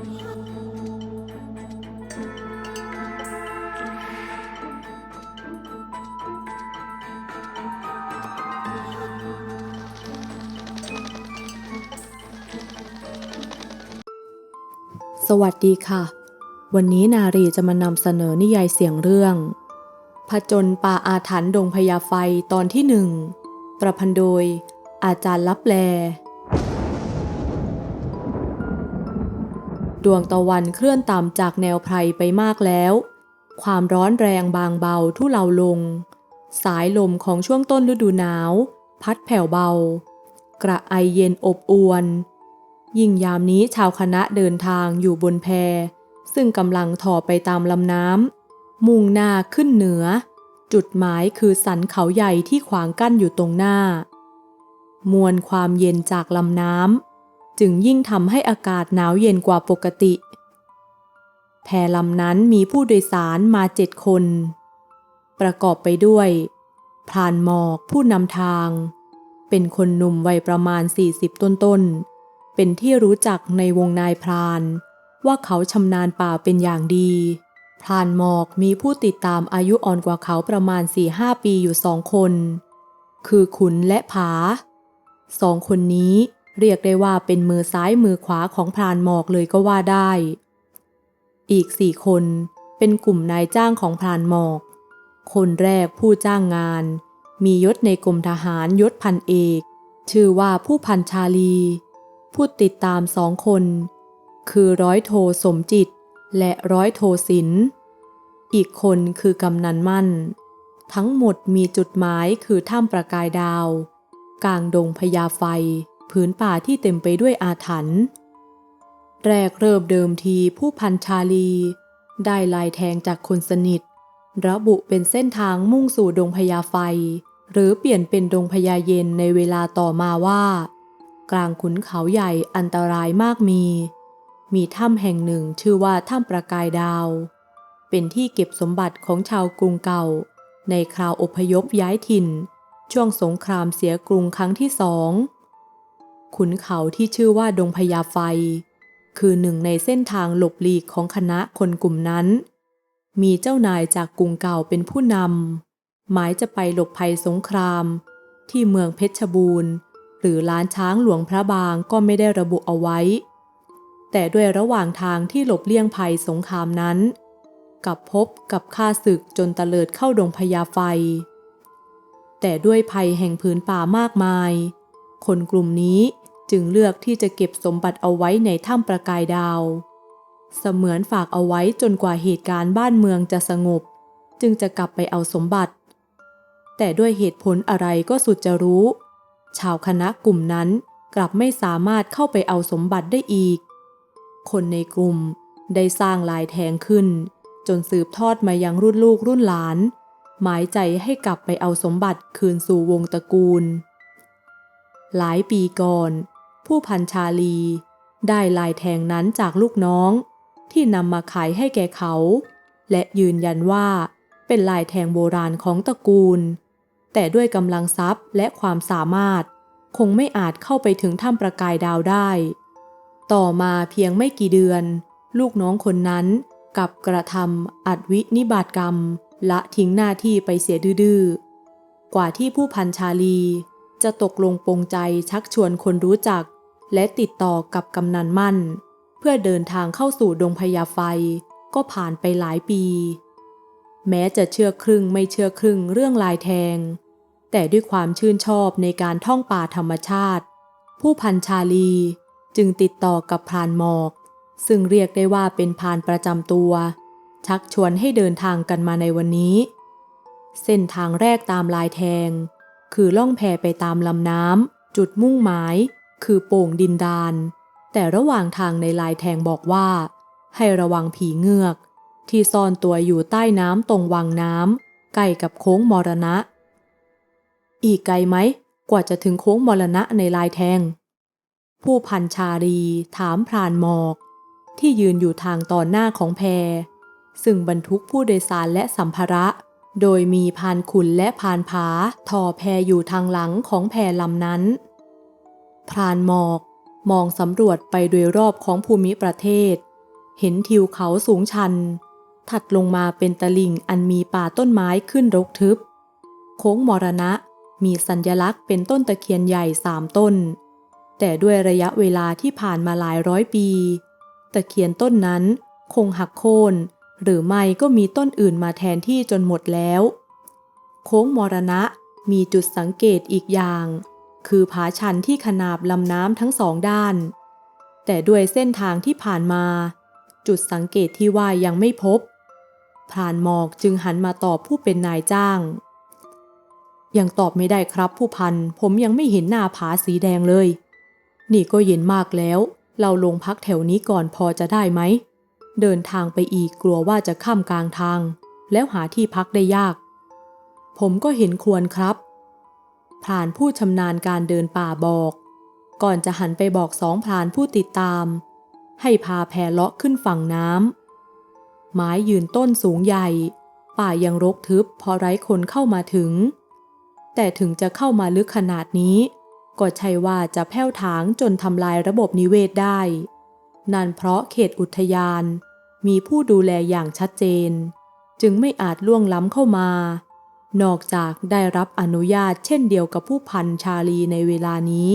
สวัสดีค่ะ วันนี้นารีจะมานำเสนอนิยายเสียงเรื่อง ผจญป่าอาถรรพ์ดงพญาไฟตอนที่หนึ่ง ประพันธ์โดย อาจารย์ลับแล ดวงตะวันเคลื่อนต่ำจากแนวไพรไปมากแล้ว ความร้อนแรงบางเบาทุเลาลง สายลมของช่วงต้นฤดูหนาว พัดแผ่วเบา กระไอเย็นอบอวน ยิ่งยามนี้ชาวคณะเดินทางอยู่บนแพ ซึ่งกำลังถ่อไปตามลำน้ำมุ่งหน้าขึ้นเหนือ จุดหมายคือสันเขาใหญ่ที่ขวางกั้นอยู่ตรงหน้า มวลความเย็นจากลำน้ำ จึงยิ่งทำให้อากาศหนาวเย็นกว่าปกติ แพลำนั้นมีผู้โดยสารมาเจ็ดคน ประกอบไปด้วยพรานหมอกผู้นำทาง เป็นคนหนุ่มวัยประมาณ 40 ต้นๆ เป็นที่รู้จักในวงนายพราน ว่าเขาชำนาญป่าเป็นอย่างดี พรานหมอกมีผู้ติดตามอายุอ่อนกว่าเขาประมาณ 4-5 ปีอยู่สองคน คือขุนและผา สองคนนี้ เรียกได้ว่าเป็นมือซ้ายมือขวาของพรานหมอกเลยก็ว่าได้ อีกสี่คนเป็นกลุ่มนายจ้างของพรานหมอก คนแรกผู้จ้างงาน มียศในกรมทหารยศพันเอก ชื่อว่าผู้พันชาลี ผู้ติดตามสองคน คือร้อยโทสมจิต และร้อยโทศิลอีกคนคือกำนันมั่น ทั้งหมดมีจุดหมายคือถ้ำประกายดาว กลางดงพญาไฟ ผืนป่าที่เต็มไปด้วยอาถรรพ์แรกเริ่มเดิมทีผู้พันชาลี ได้ลายแทงจากคนสนิท ระบุเป็นเส้นทางมุ่งสู่ดงพญาไฟ หรือเปลี่ยนเป็นดงพญาเย็นในเวลาต่อมาว่า กลางขุนเขาใหญ่อันตรายมากมี มีถ้ำแห่งหนึ่งชื่อว่าถ้ำประกายดาว เป็นที่เก็บสมบัติของชาวกรุงเก่า ในคราวอพยพย้ายถิ่น ช่วงสงครามเสียกรุงครั้งที่สอง ขุนเขาที่ชื่อว่าดงพญาไฟ คือหนึ่งในเส้นทางหลบหลีกของคณะคนกลุ่มนั้น มีเจ้านายจากกรุงเก่าเป็นผู้นำหมายจะไปหลบภัยสงคราม ที่เมืองเพชรบูรณ์ หรือล้านช้างหลวงพระบางก็ไม่ได้ระบุเอาไว้ แต่ด้วยระหว่างทางที่หลบเลี่ยงภัยสงครามนั้น กับพบกับข้าศึกจนตะเลิดเข้าดงพญาไฟ แต่ด้วยภัยแห่งพื้นป่ามากมาย คนกลุ่มนี้ จึงเลือกที่จะเก็บสมบัติเอาไว้ในถ้ำประกายดาว เสมือนฝากเอาไว้จนกว่าเหตุการณ์บ้านเมืองจะสงบ จึงจะกลับไปเอาสมบัติ แต่ด้วยเหตุผลอะไรก็สุดจะรู้ ชาวคณะกลุ่มนั้นกลับไม่สามารถเข้าไปเอาสมบัติได้อีก คนในกลุ่มได้สร้างลายแทงขึ้น จนสืบทอดมายังรุ่นลูกรุ่นหลาน หมายใจให้กลับไปเอาสมบัติคืนสู่วงตระกูล หลายปีก่อน ผู้พันชาลี ได้ลายแทงนั้นจากลูกน้อง ที่นำมาขายให้แก่เขา และยืนยันว่าเป็นลายแทงโบราณของตระกูล แต่ด้วยกำลังทรัพย์และความสามารถ คงไม่อาจเข้าไปถึงถ้ำประกายดาวได้ ต่อมาเพียงไม่กี่เดือน ลูกน้องคนนั้นกับกระทำอัดวินิบาตกรรม ละทิ้งหน้าที่ไปเสียดื้อกว่าที่ผู้พันชาลี จะตกลงปรงใจชักชวนคนรู้จัก และติดต่อกับกำนันมั่น เพื่อเดินทางเข้าสู่ดงพญาไฟก็ผ่านไปหลายปี แม้จะเชื่อครึ่งไม่เชื่อครึ่งเรื่องลายแทง แต่ด้วยความชื่นชอบในการท่องป่าธรรมชาติ ผู้พันชาลีจึงติดต่อกับพรานหมอก ซึ่งเรียกได้ว่าเป็นพรานประจำตัว ชักชวนให้เดินทางกันมาในวันนี้ เส้นทางแรกตามลายแทง คือล่องแพไปตามลำน้ำจุดมุ่งหมาย คือโป่งดินดาน แต่ระหว่างทางในลายแทงบอกว่า ให้ระวังผีเงือก ที่ซ่อนตัวอยู่ใต้น้ำตรงวังน้ำใกล้กับโค้งมรณะ อีกไกลไหม กว่าจะถึงโค้งมรณะในลายแทง ผู้พันชารีถามพรานหมอก ที่ยืนอยู่ทางตอนหน้าของแพซึ่งบรรทุกผู้โดยสารและสัมภาระ โดยมีพานขุนและพานผาทอแพอยู่ทางหลังของแพลำนั้น พรานหมอก มองสำรวจไปโดยรอบของภูมิประเทศ เห็นทิวเขาสูงชัน ถัดลงมาเป็นตลิ่งอันมีป่าต้นไม้ขึ้นรกทึบ โค้งมรณะมีสัญลักษณ์เป็นต้นตะเคียนใหญ่สามต้น แต่ด้วยระยะเวลาที่ผ่านมาหลายร้อยปี ตะเคียนต้นนั้นคงหักโค่นหรือไม่ก็มีต้นอื่นมาแทนที่จนหมดแล้ว โค้งมรณะมีจุดสังเกตอีกอย่าง คือผาชันที่ขนาบลำน้ำทั้งสองด้าน แต่ด้วยเส้นทางที่ผ่านมา จุดสังเกตที่ว่ายังไม่พบพรานหมอกจึงหันมาตอบผู้เป็นนายจ้าง ยังตอบไม่ได้ครับผู้พัน ผมยังไม่เห็นหน้าผาสีแดงเลย นี่ก็เย็นมากแล้ว เราลงพักแถวนี้ก่อนพอจะได้ไหม เดินทางไปอีกกลัวว่าจะข้ามกลางทาง แล้วหาที่พักได้ยาก ผมก็เห็นควรครับ พรานผู้ชำนาญการเดินป่าบอก ก่อนจะหันไปบอกสองพรานผู้ติดตาม ให้พาแพเลาะขึ้นฝั่งน้ำไม้ยืนต้นสูงใหญ่ ป่ายังรกทึบพอไร้คนเข้ามาถึง แต่ถึงจะเข้ามาลึกขนาดนี้ ก็ใช่ว่าจะแผ้วถางจนทำลายระบบนิเวศได้ นั่นเพราะเขตอุทยาน มีผู้ดูแลอย่างชัดเจน จึงไม่อาจล่วงล้ำเข้ามา นอกจากได้รับอนุญาตเช่นเดียวกับผู้พันชาลีในเวลานี้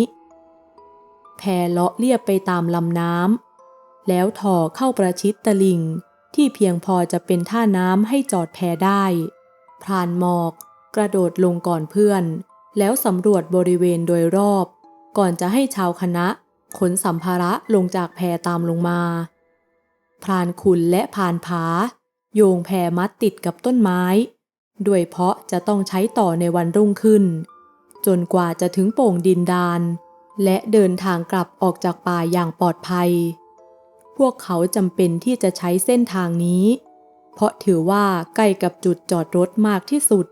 แพเลาะเลียบไปตามลำน้ำแล้วถ่อเข้าประชิดตลิงที่เพียงพอจะเป็นท่าน้ำให้จอดแพได้พรานหมอก กระโดดลงก่อนเพื่อน แล้วสำรวจบริเวณโดยรอบ ก่อนจะให้ชาวคณะขนสัมภาระลงจากแพตามลงมา พรานขุนและพรานผา โยงแพมัดติดกับต้นไม้ ด้วยเพราะจะต้องใช้ต่อในวันรุ่งขึ้น จนกว่าจะถึงโป่งดินดาน และเดินทางกลับออกจากป่าอย่างปลอดภัย พวกเขาจำเป็นที่จะใช้เส้นทางนี้ เพราะถือว่าใกล้กับจุดจอดรถมากที่สุด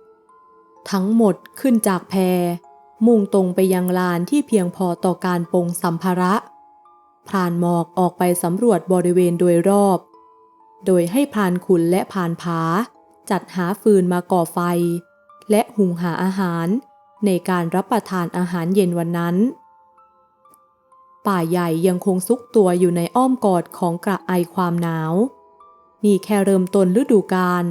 ทั้งหมดขึ้นจากแพมุ่งตรงไปยังลานที่เพียงพอต่อการปงสัมภาระพรานหมอกออกไปสำรวจบริเวณโดยรอบ โดยให้พรานขุนและพรานผา จัดหาฟืนมาก่อไฟ และหุงหาอาหารในการรับประทานอาหารเย็นวันนั้น ป่าใหญ่ยังคงซุกตัวอยู่ในอ้อมกอดของกระไอความหนาว นี่แค่เริ่มต้นฤดูกาล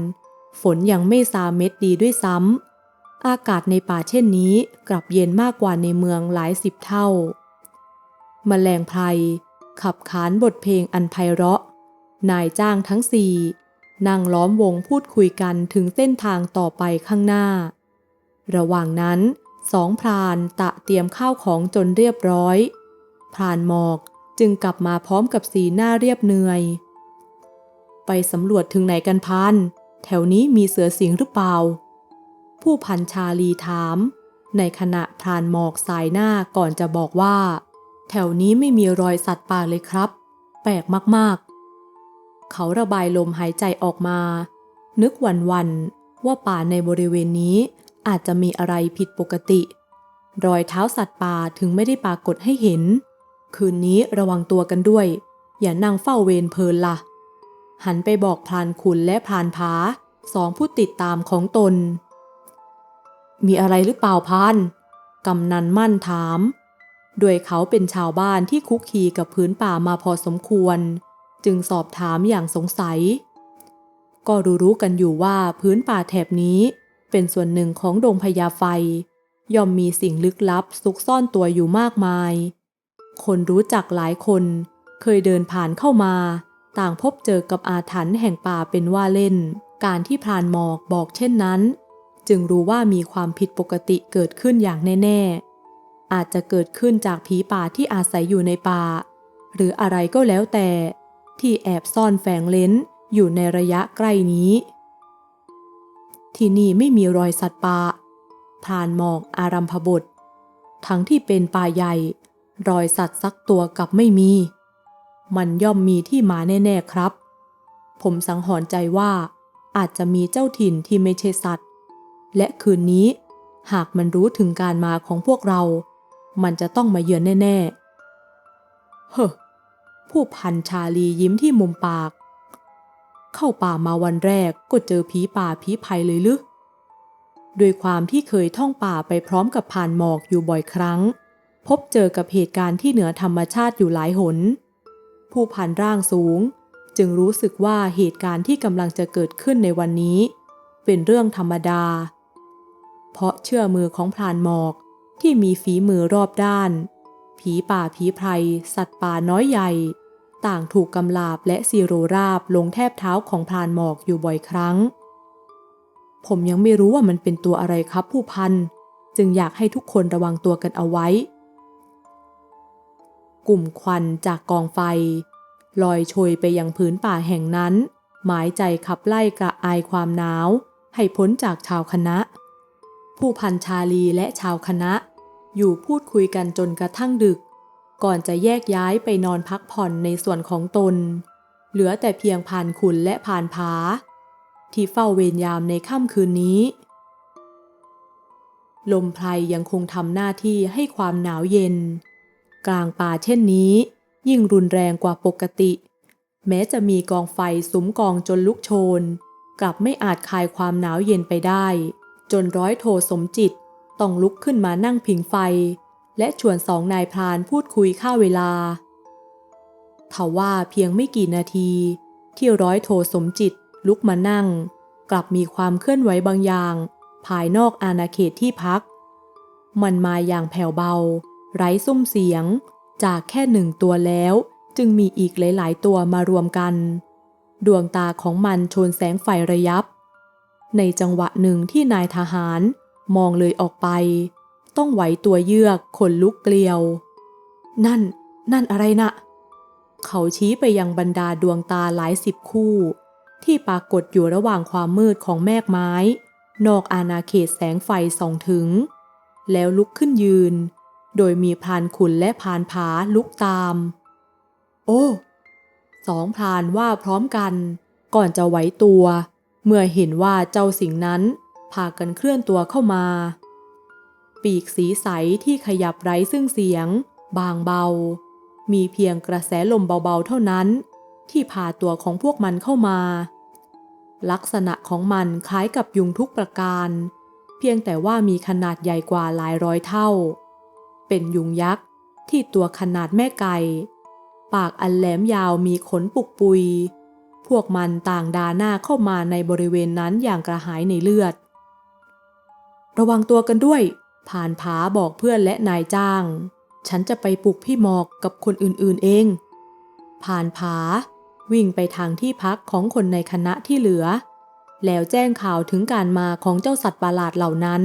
ฝนยังไม่ซาเม็ดดีด้วยซ้ำ อากาศในป่าเช่นนี้กลับเย็นมากกว่าในเมืองหลายสิบเท่ามแมลงไพรขับขานบทเพลงอันไพเราะ นายจ้างทั้งสี่ นั่งล้อมวงพูดคุยกันถึงเส้นทางต่อไปข้างหน้า ระหว่างนั้นสองพรานตะเตรียมข้าวของจนเรียบร้อย พรานหมอกจึงกลับมาพร้อมกับสีหน้าเรียบเนื่อย ไปสำรวจถึงไหนกันพานแถวนี้มีเสือสิงหรือเปล่า ผู้พันชาลีถาม ในขณะพรานหมอกสายหน้าก่อนจะบอกว่า แถวนี้ไม่มีรอยสัตว์ป่าเลยครับ แปลกมากๆ เขาระบายลมหายใจออกมา นึกวันวันว่าป่าในบริเวณนี้อาจจะมีอะไรผิดปกติ รอยเท้าสัตว์ป่าถึงไม่ได้ปรากฏให้เห็น คืนนี้ระวังตัวกันด้วย อย่านั่งเฝ้าเวรเพลินละ่ะ หันไปบอกพรานขุนและพรานผาสองผู้ติดตามของตน มีอะไรหรือเปล่าพานกำนันมั่นถาม โดยเขาเป็นชาวบ้านที่คุกคีกับพื้นป่ามาพอสมควร จึงสอบถามอย่างสงสัย ก็รู้ๆกันอยู่ว่าพื้นป่าแถบนี้เป็นส่วนหนึ่งของดงพญาไฟ ย่อมมีสิ่งลึกลับซุกซ่อนตัวอยู่มากมาย คนรู้จักหลายคนเคยเดินผ่านเข้ามา ต่างพบเจอกับอาถรรพ์แห่งป่าเป็นว่าเล่น การที่พรานหมอกบอกเช่นนั้น จึงรู้ว่ามีความผิดปกติเกิดขึ้นอย่างแน่ ๆ อาจจะเกิดขึ้นจากผีป่าที่อาศัยอยู่ในป่า หรืออะไรก็แล้วแต่ ที่แอบซ่อนแฝงเลนอยู่ในระยะใกล้นี้ ที่นี่ไม่มีรอยสัตว์ป่าพรานหมอกอารัมพบท ทั้งที่เป็นป่าใหญ่ รอยสัตว์สักตัวกับไม่มี มันย่อมมีที่มาแน่ ๆครับ ผมสังหรณ์ใจว่าอาจจะมีเจ้าถิ่นที่ไม่ใช่สัตว์ และคืนนี้หากมันรู้ถึงการมาของพวกเรา มันจะต้องมาเยือนแน่ ๆ เฮ้อ ผู้พันชาลียิ้มที่มุมปาก เข้าป่ามาวันแรกก็เจอผีป่าผีภัยเลยหรือด้วยความที่เคยท่องป่าไปพร้อมกับผ่านหมอกอยู่บ่อยครั้ง พบเจอกับเหตุการณ์ที่เหนือธรรมชาติอยู่หลายหน ผู้พันร่างสูงจึจึงรู้สึกว่าเหตุการณ์ที่กำลังจะเกิดขึ้นในวันนี้ เป็นเรื่องธรรมดา เพราะเชื่อมือของพรานหมอกที่มีฝีมือรอบด้าน ผีป่าผีไพรสัตว์ป่าน้อยใหญ่ ต่างถูกกำลาบและซีโรราบลงแทบเท้าของพรานหมอกอยู่บ่อยครั้ง ผมยังไม่รู้ว่ามันเป็นตัวอะไรครับผู้พัน จึงอยากให้ทุกคนระวังตัวกันเอาไว้ กลุ่มควันจากกองไฟ ลอยโชยไปยังพื้นป่าแห่งนั้น หมายใจขับไล่กระอายความหนาว ให้พ้นจากชาวคณะ ผู้พันชาลีและชาวคณะ อยู่พูดคุยกันจนกระทั่งดึก ก่อนจะแยกย้ายไปนอนพักผ่อนในส่วนของตน เหลือแต่เพียงผ่านขุนและผ่านผา ที่เฝ้าเวรยามในค่ำคืนนี้ ลมไพรยังคงทำหน้าที่ให้ความหนาวเย็น กลางป่าเช่นนี้ ยิ่งรุนแรงกว่าปกติ แม้จะมีกองไฟสุมกองจนลุกโชน กลับไม่อาจคลายความหนาวเย็นไปได้ จนร้อยโทสมจิตต้องลุกขึ้นมานั่งผิงไฟ และชวนสองนายพรานพูดคุยค่าเวลาทว่าเพียงไม่กี่นาที ที่ร้อยโทสมจิตลุกมานั่ง กลับมีความเคลื่อนไหวบางอย่าง ภายนอกอาณาเขตที่พัก มันมาอย่างแผ่วเบา ไร้ซุ้มเสียง จากแค่หนึ่งตัวแล้ว จึงมีอีกหลาย ๆ ตัวมารวมกัน ดวงตาของมันโชนแสงไฟระยับ ในจังหวะหนึ่งที่นายทหารมองเลยออกไป ต้องไหวตัวเยือกขนลุกเกลียว นั่น นั่นอะไรนะเขาชี้ไปยังบรรดาดวงตาหลายสิบคู่ ที่ปรากฏอยู่ระหว่างความมืดของแมกไม้ นอกอาณาเขตแสงไฟส่องถึง แล้วลุกขึ้นยืน โดยมีพานขุนและพานผาลุกตาม โอ้ สองพานว่าพร้อมกัน ก่อนจะไหวตัว เมื่อเห็นว่าเจ้าสิ่งนั้นพากันเคลื่อนตัวเข้ามา ปีกสีใสที่ขยับไร้ซึ่งเสียง บางเบา มีเพียงกระแสลมเบาๆเท่านั้น ที่พาตัวของพวกมันเข้ามา ลักษณะของมันคล้ายกับยุงทุกประการ เพียงแต่ว่ามีขนาดใหญ่กว่าหลายร้อยเท่า เป็นยุงยักษ์ที่ตัวขนาดแม่ไก่ ปากอันแหลมยาวมีขนปุกปุย พวกมันต่างดาหน้าเข้ามาในบริเวณนั้นอย่างกระหายในเลือด ระวังตัวกันด้วย ผ่านผาบอกเพื่อนและนายจ้าง ฉันจะไปปลุกพี่หมอกกับคนอื่นๆเอง ผ่านผา วิ่งไปทางที่พักของคนในคณะที่เหลือ แล้วแจ้งข่าวถึงการมาของเจ้าสัตว์ประหลาดเหล่านั้น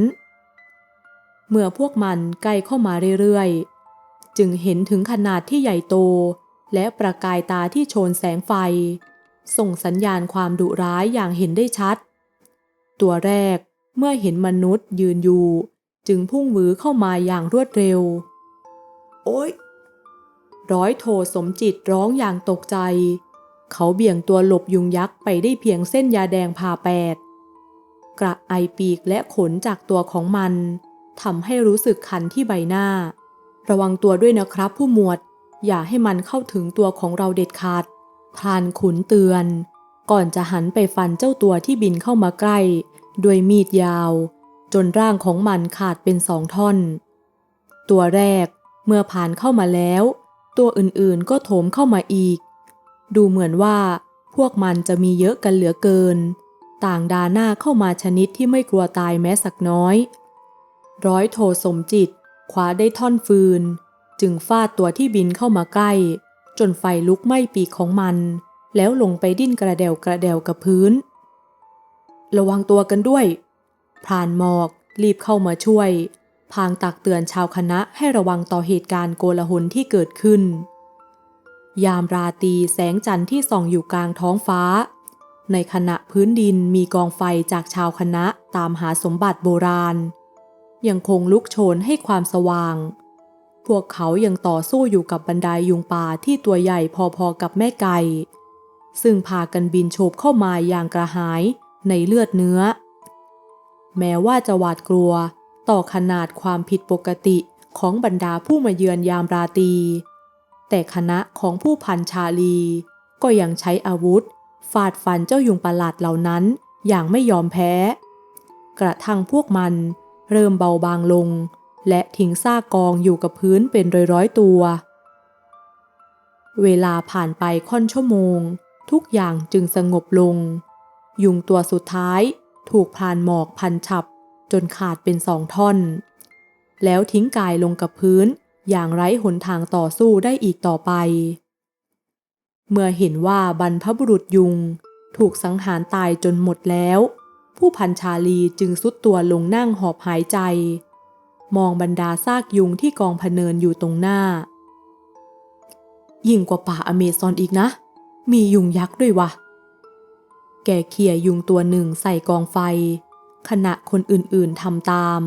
เมื่อพวกมันใกล้เข้ามาเรื่อยๆ จึงเห็นถึงขนาดที่ใหญ่โต และประกายตาที่โชนแสงไฟ ส่งสัญญาณความดุร้ายอย่างเห็นได้ชัด ตัวแรกเมื่อเห็นมนุษย์ยืนอยู่ จึงพุ่งหวือเข้ามาอย่างรวดเร็ว โอ๊ย ร้อยโทสมจิตร้องอย่างตกใจ เขาเบี่ยงตัวหลบยุงยักษ์ไปได้เพียงเส้นยาแดงผ่าแปด กระไอปีกและขนจากตัวของมันทำให้รู้สึกคันที่ใบหน้า ระวังตัวด้วยนะครับผู้หมวด อย่าให้มันเข้าถึงตัวของเราเด็ดขาดพรานขุนเตือน ก่อนจะหันไปฟันเจ้าตัวที่บินเข้ามาใกล้ ด้วยมีดยาว จนร่างของมันขาดเป็นสองท่อน ตัวแรกเมื่อผ่านเข้ามาแล้ว ตัวอื่นๆก็โถมเข้ามาอีก ดูเหมือนว่าพวกมันจะมีเยอะกันเหลือเกิน ต่างดาหน้าเข้ามาชนิดที่ไม่กลัวตายแม้สักน้อย ร้อยโทสมจิตคว้าได้ท่อนฟืน จึงฟาดตัวที่บินเข้ามาใกล้ จนไฟลุกไหม้ปีกของมัน แล้วลงไปดิ้นกระเดวกระเดวกับพื้น ระวังตัวกันด้วย พรานหมอก รีบเข้ามาช่วย พางตักเตือนชาวคณะให้ระวังต่อเหตุการณ์โกลาหลที่เกิดขึ้น ยามราตรีแสงจันทร์ที่ส่องอยู่กลางท้องฟ้า ในขณะพื้นดินมีกองไฟจากชาวคณะตามหาสมบัติโบราณ ยังคงลุกโชนให้ความสว่าง พวกเขายังต่อสู้อยู่กับบันไดยุงป่าที่ตัวใหญ่พอๆกับแม่ไก่ซึ่งพากันบินโฉบเข้ามาอย่างกระหายในเลือดเนื้อ แม้ว่าจะหวาดกลัว ต่อขนาดความผิดปกติของบรรดาผู้มาเยือนยามราตรี แต่คณะของผู้พันชาลี ก็ยังใช้อาวุธ ฟาดฟันเจ้ายุงประหลาดเหล่านั้นอย่างไม่ยอมแพ้ กระทั่งพวกมันเริ่มเบาบางลง และทิ้งซากกองอยู่กับพื้นเป็นร้อยๆตัว เวลาผ่านไปค่อนชั่วโมง ทุกอย่างจึงสงบลง ยุงตัวสุดท้าย ถูกพานหมอกพันฉับ จนขาดเป็นสองท่อน แล้วทิ้งกายลงกับพื้นอย่างไร้หนทางต่อสู้ได้อีกต่อไป เมื่อเห็นว่าบรรพบุรุษยุง ถูกสังหารตายจนหมดแล้ว ผู้พันชาลีจึงสุดตัวลงนั่งหอบหายใจ มองบรรดาซากยุงที่กองพเนินอยู่ตรงหน้า ยิ่งกว่าป่าอเมซอนอีกนะ มียุงยักษ์ด้วยวะ แกเขี่ยยุงตัวหนึ่งใส่กองไฟ ขณะคนอื่นๆทำตาม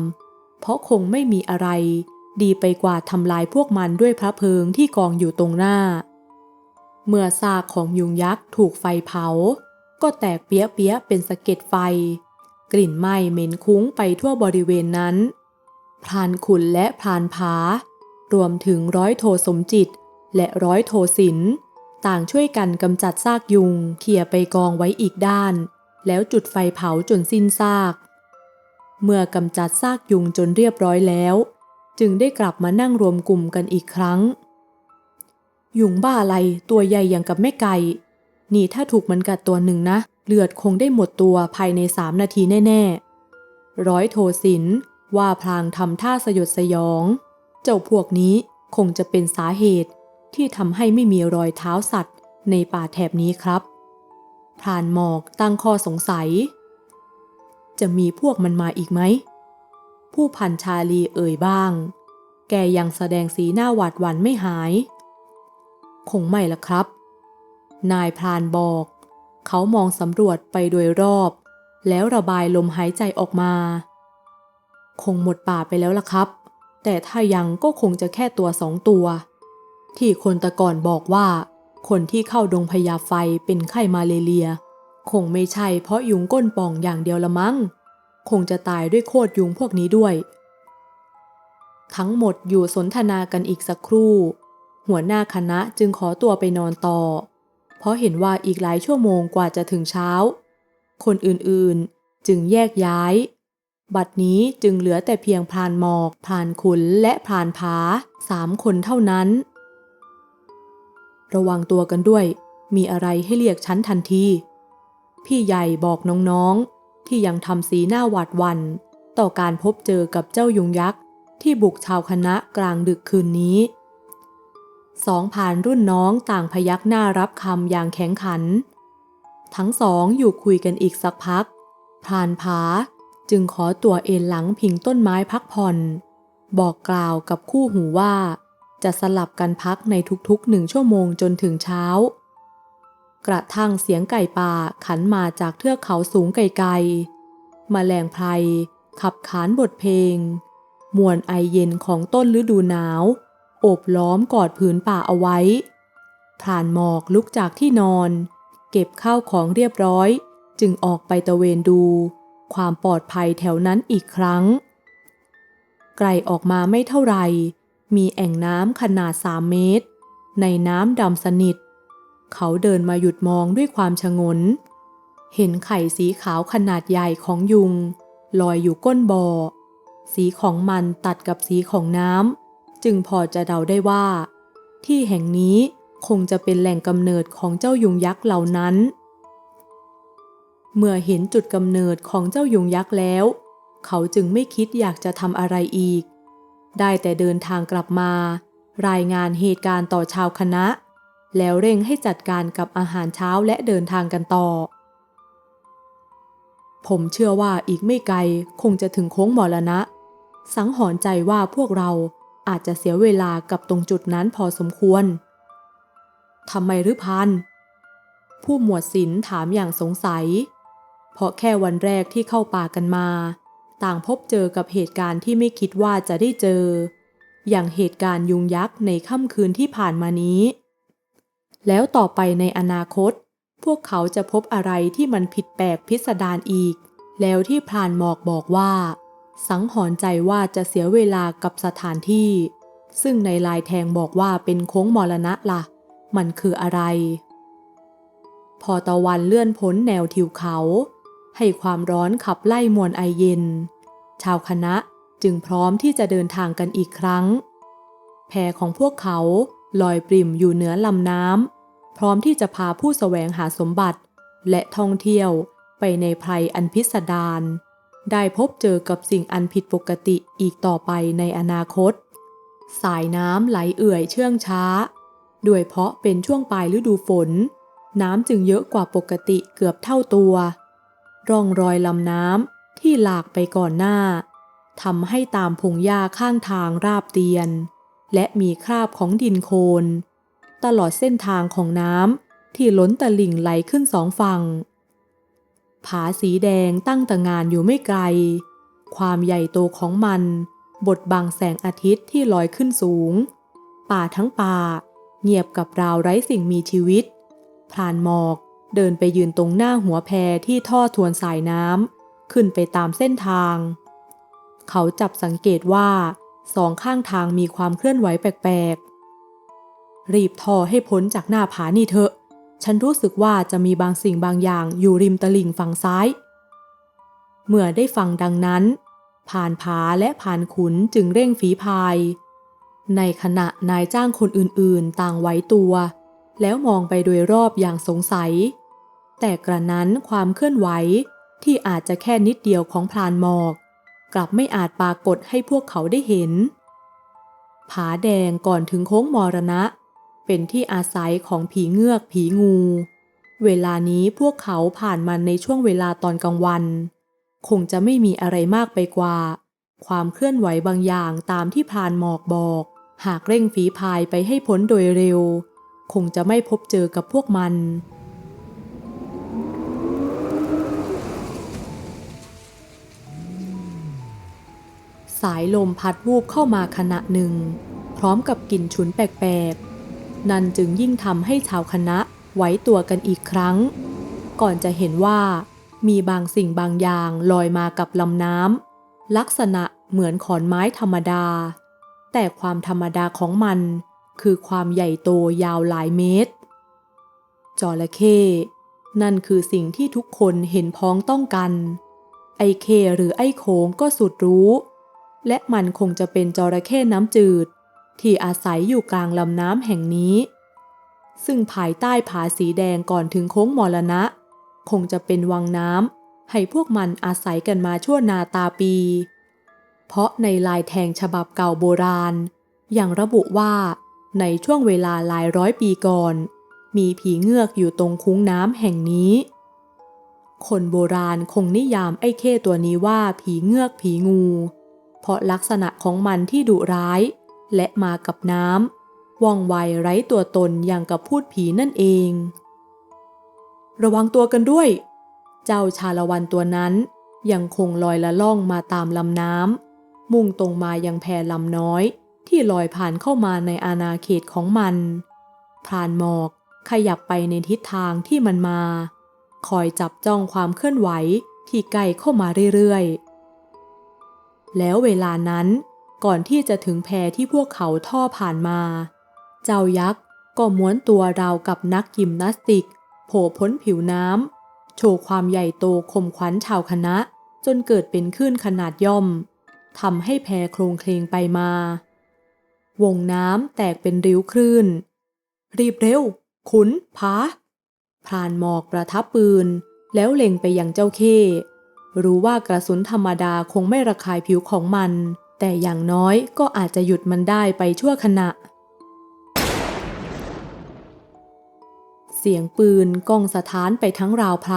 เพราะคงไม่มีอะไร ดีไปกว่าทำลายพวกมันด้วยพระเพลิงที่กองอยู่ตรงหน้า เมื่อซากของยุงยักษ์ถูกไฟเผา ก็แตกเปี้ยๆเป็นสะเก็ดไฟ กลิ่นไหม้เหม็นคุ้งไปทั่วบริเวณนั้น พรานขุนและพรานผารวมถึงร้อยโทสมจิตและร้อยโทศิลป์ ต่างช่วยกันกำจัดซากยุงเขี่ยไปกองไว้อีกด้าน แล้วจุดไฟเผาจนสิ้นซาก เมื่อกำจัดซากยุงจนเรียบร้อยแล้ว จึงได้กลับมานั่งรวมกลุ่มกันอีกครั้ง ยุงบ้าอะไรตัวใหญ่อย่างกับแม่ไก่นี่ถ้าถูกมันกัดตัวหนึ่งนะ เลือดคงได้หมดตัวภายในสามนาทีแน่ ๆ ร้อยโทสินว่าพลางทำท่าสยดสยอง เจ้าพวกนี้คงจะเป็นสาเหตุ ที่ทำให้ไม่มีรอยเท้าสัตว์ในป่าแถบนี้ครับพรานหมอกตั้งข้อสงสัย จะมีพวกมันมาอีกไหม ผู้พันชาลีเอ่ยบ้าง แกยังแสดงสีหน้าหวาดหวั่นไม่หาย คงไม่ละครับ นายพรานบอก เขามองสำรวจไปโดยรอบ แล้วระบายลมหายใจออกมา คงหมดป่าไปแล้วล่ะครับ แต่ถ้ายังก็คงจะแค่ตัวสองตัว ที่คนตะก่อนบอกว่า คนที่เข้าดงพญาไฟเป็นไข้มาเลเรีย คงไม่ใช่เพราะยุงก้นป่องอย่างเดียวละมั้ง คงจะตายด้วยโคตรยุงพวกนี้ด้วย ทั้งหมดอยู่สนทนากันอีกสักครู่ หัวหน้าคณะจึงขอตัวไปนอนต่อ เพราะเห็นว่าอีกหลายชั่วโมงกว่าจะถึงเช้า คนอื่นๆจึงแยกย้าย บัดนี้จึงเหลือแต่เพียงพรานหมอกพรานขุนและพรานผาสามคนเท่านั้น ระวังตัวกันด้วย มีอะไรให้เรียกฉันทันที พี่ใหญ่บอกน้องๆ ที่ยังทำสีหน้าหวาดวัน ต่อการพบเจอกับเจ้ายุงยักษ์ที่บุกชาวคณะกลางดึกคืนนี้ สองผ่านรุ่นน้องต่างพยักหน้ารับคำอย่างแข็งขัน ทั้งสองอยู่คุยกันอีกสักพักพรานผาจึงขอตัวเอนหลังพิงต้นไม้พักผ่อน บอกกล่าวกับคู่หูว่า จะสลับกันพักในทุกๆหนึ่งชั่วโมงจนถึงเช้า กระทั่งเสียงไก่ป่าขันมาจากเทือกเขาสูงไกลๆมแมลงไพรขับขานบทเพลง มวลไอเย็นของต้นฤดูหนาว โอบล้อมกอดผืนป่าเอาไว้พรานหมอกลุกจากที่นอน เก็บข้าวของเรียบร้อย จึงออกไปตะเวนดู ความปลอดภัยแถวนั้นอีกครั้ง ไกลออกมาไม่เท่าไหร่ มีแอ่งน้ำขนาดสามเมตร ในน้ำดำสนิท เขาเดินมาหยุดมองด้วยความชงน เห็นไข่สีขาวขนาดใหญ่ของยุง ลอยอยู่ก้นบ่อ สีของมันตัดกับสีของน้ำจึงพอจะเดาได้ว่า ที่แห่งนี้คงจะเป็นแหล่งกำเนิดของเจ้ายุงยักษ์เหล่านั้น เมื่อเห็นจุดกำเนิดของเจ้ายุงยักษ์แล้ว เขาจึงไม่คิดอยากจะทำอะไรอีก ได้แต่เดินทางกลับมา รายงานเหตุการณ์ต่อชาวคณะ แล้วเร่งให้จัดการกับอาหารเช้าและเดินทางกันต่อ ผมเชื่อว่าอีกไม่ไกลคงจะถึงโค้งมรณะ สังหรณ์ใจว่าพวกเราอาจจะเสียเวลากับตรงจุดนั้นพอสมควรทำไมหรือพัน ผู้หมวดศิลถามอย่างสงสัย เพราะแค่วันแรกที่เข้าป่ากันมา ต่างพบเจอกับเหตุการณ์ที่ไม่คิดว่าจะได้เจอ อย่างเหตุการณ์ยุงยักษ์ในค่ำคืนที่ผ่านมานี้ แล้วต่อไปในอนาคต พวกเขาจะพบอะไรที่มันผิดแปลกพิสดารอีก แล้วที่พรานหมอกบอกว่า สังหรณ์ใจว่าจะเสียเวลากับสถานที่ ซึ่งในลายแทงบอกว่าเป็นโค้งมรณะละ่ะ มันคืออะไร พอตะวันเลื่อนพ้นแนวทิวเขา ให้ความร้อนขับไล่มวลไอเย็น ชาวคณะจึงพร้อมที่จะเดินทางกันอีกครั้ง แพของพวกเขาลอยปริ่มอยู่เหนือลำน้ำพร้อมที่จะพาผู้แสวงหาสมบัติ และท่องเที่ยวไปในไพรอันพิสดารได้พบเจอกับสิ่งอันผิดปกติอีกต่อไปในอนาคต สายน้ำไหลเอื่อยเชื่องช้า ด้วยเพราะเป็นช่วงปลายฤดูฝน น้ำจึงเยอะกว่าปกติเกือบเท่าตัว ร่องรอยลำน้ำที่หลากไปก่อนหน้าทำให้ตามพงหญ้าข้างทางราบเตียน และมีคราบของดินโคลนตลอดเส้นทางของน้ำที่ล้นตลิ่งไหลขึ้นสองฝั่ง ผาสีแดงตั้งตระงานอยู่ไม่ไกล ความใหญ่โตของมันบดบังแสงอาทิตย์ที่ลอยขึ้นสูง ป่าทั้งป่า เงียบกับราวไร้สิ่งมีชีวิตพรานหมอก เดินไปยืนตรงหน้าหัวแพที่ท่อทวนสายน้ำขึ้นไปตามเส้นทาง เขาจับสังเกตว่าสองข้างทางมีความเคลื่อนไหวแปลกๆ รีบท่อให้พ้นจากหน้าผานี่เถอะ ฉันรู้สึกว่าจะมีบางสิ่งบางอย่างอยู่ริมตลิ่งฝั่งซ้าย เมื่อได้ฟังดังนั้น ผ่านผาและผ่านขุนจึงเร่งฝีพาย ในขณะนายจ้างคนอื่นๆ ต่างไว้ตัว แล้วมองไปโดยรอบอย่างสงสัย แต่กระนั้นความเคลื่อนไหวที่อาจจะแค่นิดเดียวของพรานหมอก กลับไม่อาจปรากฏให้พวกเขาได้เห็น ผาแดงก่อนถึงโค้งมรณะ เป็นที่อาศัยของผีเงือกผีงู เวลานี้พวกเขาผ่านมันในช่วงเวลาตอนกลางวัน คงจะไม่มีอะไรมากไปกว่า ความเคลื่อนไหวบางอย่างตามที่พรานหมอกบอก หากเร่งฝีพายไปให้พ้นโดยเร็ว คงจะไม่พบเจอกับพวกมัน สายลมพัดวูบเข้ามาขณะหนึ่ง พร้อมกับกลิ่นฉุนแปลกๆ นั่นจึงยิ่งทำให้ชาวคณะไว้ตัวกันอีกครั้ง ก่อนจะเห็นว่า มีบางสิ่งบางอย่างลอยมากับลำน้ำลักษณะเหมือนขอนไม้ธรรมดา แต่ความธรรมดาของมันคือความใหญ่โตยาวหลายเมตร จระเข้นั่นคือสิ่งที่ทุกคนเห็นพ้องต้องกัน ไอเคหรือไอโขงก็สุดรู้ และมันคงจะเป็นจระเข้น้ำจืด ที่อาศัยอยู่กลางลำน้ำแห่งนี้ ซึ่งภายใต้ผาสีแดงก่อนถึงโค้งมรณะ คงจะเป็นวังน้ำให้พวกมันอาศัยกันมาชั่วนาตาปี เพราะในลายแทงฉบับเก่าโบราณ ยังระบุว่าในช่วงเวลาหลายร้อยปีก่อน มีผีเงือกอยู่ตรงคุ้งน้ำแห่งนี้ คนโบราณคงนิยามไอ้เข้ตัวนี้ว่าผีเงือกผีงู ราะลักษณะของมันที่ดุร้าย และมากับน้ำว่องไวไร้ตัวตนอย่างกับพูดผีนั่นเอง ระวังตัวกันด้วย เจ้าชาละวันตัวนั้น ยังคงลอยละล่องมาตามลำน้ำมุ่งตรงมายังแพลำน้อย ที่ลอยผ่านเข้ามาในอาณาเขตของมันพรานหมอกขยับไปในทิศทางที่มันมา คอยจับจ้องความเคลื่อนไหวที่ใกล้เข้ามาเรื่อยๆ แล้วเวลานั้นก่อนที่จะถึงแพที่พวกเขาท่อผ่านมา เจ้ายักษ์ก็ม้วนตัวราวกับนักยิมนาสติก โผล่พ้นผิวน้ำโชว์ความใหญ่โตคมขวัญชาวคณะ จนเกิดเป็นคลื่นขนาดย่อมทำให้แพโครงเคลงไปมา วงน้ำแตกเป็นริ้วคลื่น รีบเร็ว ขุนผาพรานหมอกประทับปืน แล้วเล็งไปยังเจ้าเข้ รู้ว่ากระสุนธรรมดาคงไม่ระคายผิวของมัน แต่อย่างน้อยก็อาจจะหยุดมันได้ไปชั่วขณะ เสียงปืนก้องสะท้านไปทั้งราวไพร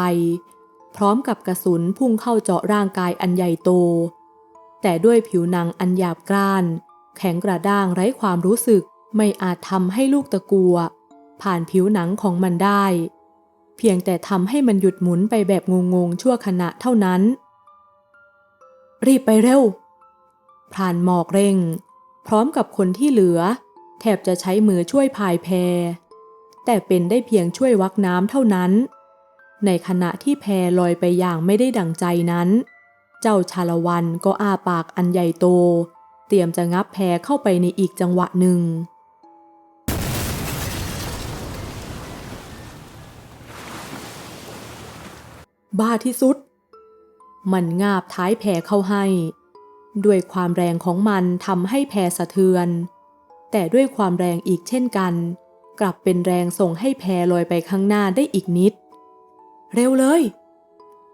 พร้อมกับกระสุนพุ่งเข้าเจาะร่างกายอันใหญ่โต แต่ด้วยผิวหนังอันหยาบกร้าน แข็งกระด้างไร้ความรู้สึกไม่อาจทำให้ลูกตะกัว ผ่านผิวหนังของมันได้ พียงแต่ทำให้มันหยุดหมุนไปแบบงงๆชั่วขณะเท่านั้น รีบไปเร็วพรานหมอกเร่ง พร้อมกับคนที่เหลือ แทบจะใช้มือช่วยพายแพ แต่เป็นได้เพียงช่วยวักน้ำเท่านั้น ในขณะที่แพลอยไปอย่างไม่ได้ดังใจนั้น เจ้าชาละวันก็อ้าปากอันใหญ่โต เตรียมจะงับแพเข้าไปในอีกจังหวะหนึ่ง บ้าที่สุด มันงาบท้ายแพเข้าให้ ด้วยความแรงของมันทำให้แพสะเทือน แต่ด้วยความแรงอีกเช่นกัน กลับเป็นแรงส่งให้แพลอยไปข้างหน้าได้อีกนิด เร็วเลย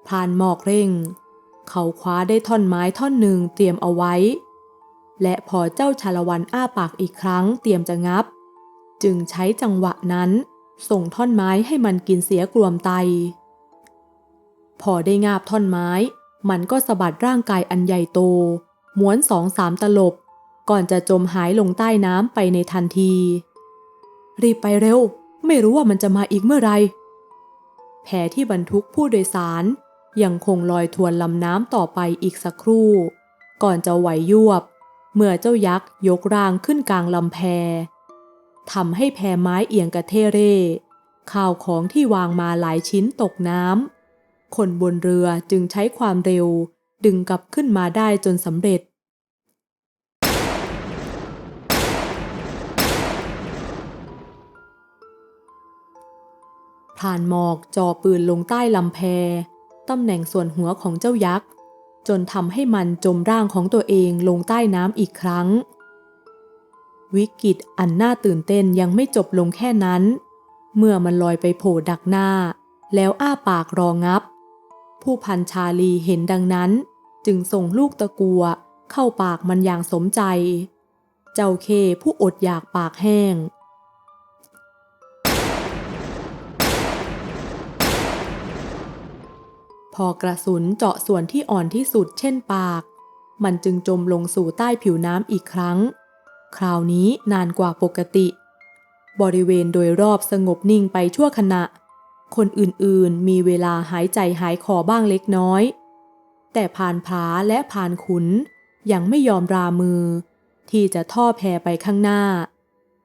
พรานหมอกเร่ง เขาคว้าได้ท่อนไม้ท่อนหนึ่งเตรียมเอาไว้ และพอเจ้าชาละวันอ้าปากอีกครั้งเตรียมจะงับ จึงใช้จังหวะนั้นส่งท่อนไม้ให้มันกินเสียกลวมไต พอได้งาบท่อนไม้ มันก็สะบัดร่างกายอันใหญ่โต หม้วนสองสามตลบ ก่อนจะจมหายลงใต้น้ำไปในทันที รีบไปเร็ว ไม่รู้ว่ามันจะมาอีกเมื่อไรแพที่บรรทุกผู้โดยสาร ยังคงลอยทวนลำน้ำต่อไปอีกสักครู่ ก่อนจะไหวยวบ เมื่อเจ้ายักษ์ยกร่างขึ้นกลางลำแพทำให้แพไม้เอียงกระเทเร่ ข้าวของที่วางมาหลายชิ้นตกน้ำ คนบนเรือจึงใช้ความเร็ว ดึงกลับขึ้นมาได้จนสำเร็จ ผ่านหมอกจ่อปืนลงใต้ลำแพตำแหน่งส่วนหัวของเจ้ายักษ์ จนทำให้มันจมร่างของตัวเองลงใต้น้ำอีกครั้ง วิกฤตอันน่าตื่นเต้นยังไม่จบลงแค่นั้น เมื่อมันลอยไปโผล่ดักหน้า แล้วอ้าปากรองับ ผู้พันชาลีเห็นดังนั้น จึงส่งลูกตะกัวเข้าปากมันอย่างสมใจ เจ้าเคผู้อดอยากปากแห้ง พอกระสุนเจาะส่วนที่อ่อนที่สุดเช่นปาก มันจึงจมลงสู่ใต้ผิวน้ำอีกครั้ง คราวนี้นานกว่าปกติ บริเวณโดยรอบสงบนิ่งไปชั่วขณะ คนอื่นๆ มีเวลาหายใจหายคอบ้างเล็กน้อย แต่ผ่านผาและผ่านขุนยังไม่ยอมรามือ ที่จะท่อแพไปข้างหน้า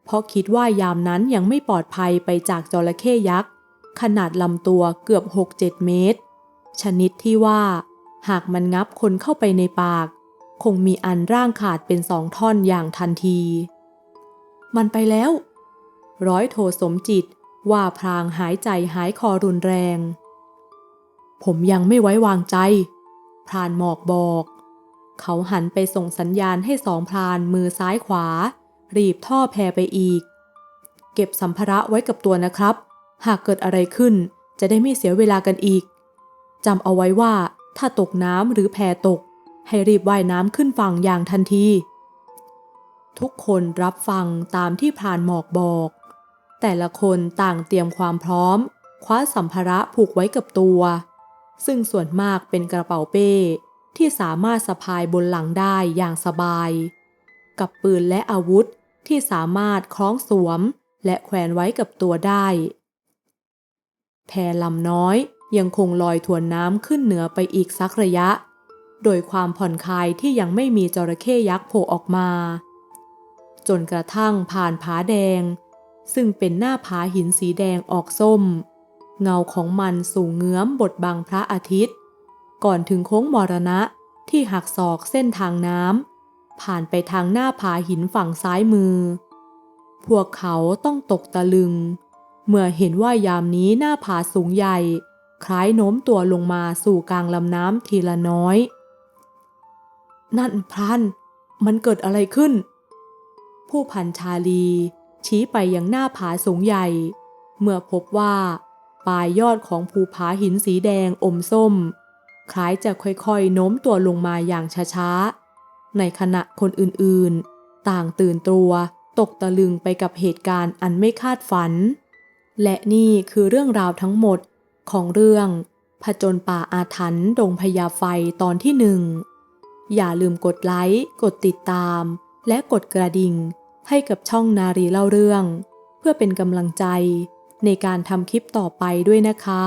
เพราะคิดว่ายามนั้นยังไม่ปลอดภัยไปจากจระเข้ยักษ์ ขนาดลำตัวเกือบ 6-7 เมตร ชนิดที่ว่า หากมันงับคนเข้าไปในปาก คงมีอันร่างขาดเป็นสองท่อนอย่างทันที มันไปแล้ว ร้อยโทสมจิต ว่าพรางหายใจหายคอรุนแรง ผมยังไม่ไว้วางใจ พรานหมอกบอก เขาหันไปส่งสัญญาณให้สองพรานมือซ้ายขวา รีบท่อแพไปอีก เก็บสัมภาระไว้กับตัวนะครับ หากเกิดอะไรขึ้นจะได้ไม่เสียเวลากันอีกจำเอาไว้ว่าถ้าตกน้ำหรือแพตก ให้รีบว่ายน้ำขึ้นฝั่งอย่างทันที ทุกคนรับฟังตามที่พรานหมอกบอก แต่ละคนต่างเตรียมความพร้อม คว้าสัมภาระผูกไว้กับตัว ซึ่งส่วนมากเป็นกระเป๋าเป้ ที่สามารถสะพายบนหลังได้อย่างสบาย กับปืนและอาวุธที่สามารถคล้องสวม และแขวนไว้กับตัวได้ แพลำน้อยยังคงลอยทวนน้ำขึ้นเหนือไปอีกสักระยะ โดยความผ่อนคลายที่ยังไม่มีจระเข้ยักษ์โผล่ออกมา จนกระทั่งผ่านผาแดง ซึ่งเป็นหน้าผาหินสีแดงออกส้ม เงาของมันสูงเงื้อมบดบังพระอาทิตย์ ก่อนถึงโค้งมรณะที่หักศอกเส้นทางน้ำผ่านไปทางหน้าผาหินฝั่งซ้ายมือ พวกเขาต้องตกตะลึง เมื่อเห็นว่ายามนี้หน้าผาสูงใหญ่ คล้ายโน้มตัวลงมาสู่กลางลำน้ำทีละน้อย นั่นพรันมันเกิดอะไรขึ้น ผู้พันชาลี ชี้ไปยังหน้าผาสูงใหญ่ เมื่อพบว่าปลายยอดของภูผาหินสีแดงอมส้ม คล้ายจะค่อยๆ โน้มตัวลงมาอย่างช้าๆ ในขณะคนอื่นๆ ต่างตื่นตัวตกตะลึงไปกับเหตุการณ์อันไม่คาดฝัน และนี่คือเรื่องราวทั้งหมดของเรื่อง ผจญป่าอาถรรพ์ดงพญาไฟตอนที่หนึ่ง อย่าลืมกดไลค์ กดติดตาม และกดกระดิ่ง ให้กับช่องนารีเล่าเรื่อง เพื่อเป็นกำลังใจในการทำคลิปต่อไปด้วยนะคะ